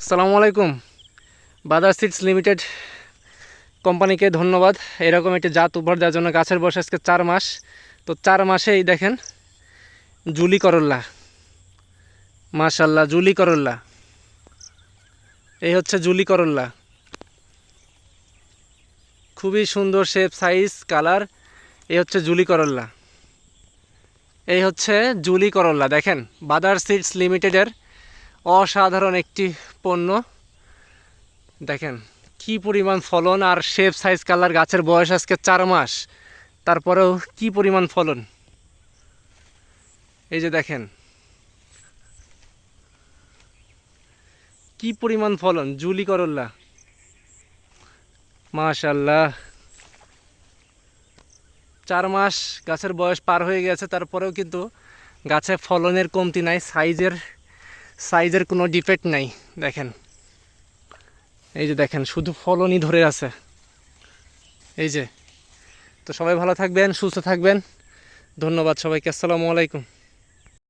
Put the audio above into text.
আসসালামু আলাইকুম। বাদার seeds limited কোম্পানিকে ধন্যবাদ। এরকম একটি জাত উপহার দেওয়ার জন্য গাছের বয়স আজকে চার মাস। তো চার মাসেই দেখেন, জুলি করল্লা মাশাল্লাহ জুলি করল্লা এই হচ্ছে জুলি করল্লা খুবই সুন্দর শেপ সাইজ কালার এই হচ্ছে জুলি করল্লা এই হচ্ছে জুলি করল্লা দেখেন, বাদার সিডস লিমিটেডের অসাধারণ একটি পণ্য। দেখেন, কি পরিমাণ ফলন আর শেপ সাইজ কালার গাছের বয়স আজকে চার মাস। তারপরেও কি পরিমাণ ফলন? এই যে দেখেন, কি পরিমাণ ফলন? জুলি করল্লা। মাশাল্লাহ চার মাস গাছের বয়স পার হয়ে গেছে, তারপরেও কিন্তু গাছে ফলনের কমতি নাই সাইজের সাইজের কোনো ডিফেক্ট নাই, দেখেন। এই যে দেখেন, শুধু ফলনই ধরে আছে। এই যে। তো সবাই ভালো থাকবেন, সুস্থ থাকবেন। ধন্যবাদ সবাইকে, আসসালামু আলাইকুম।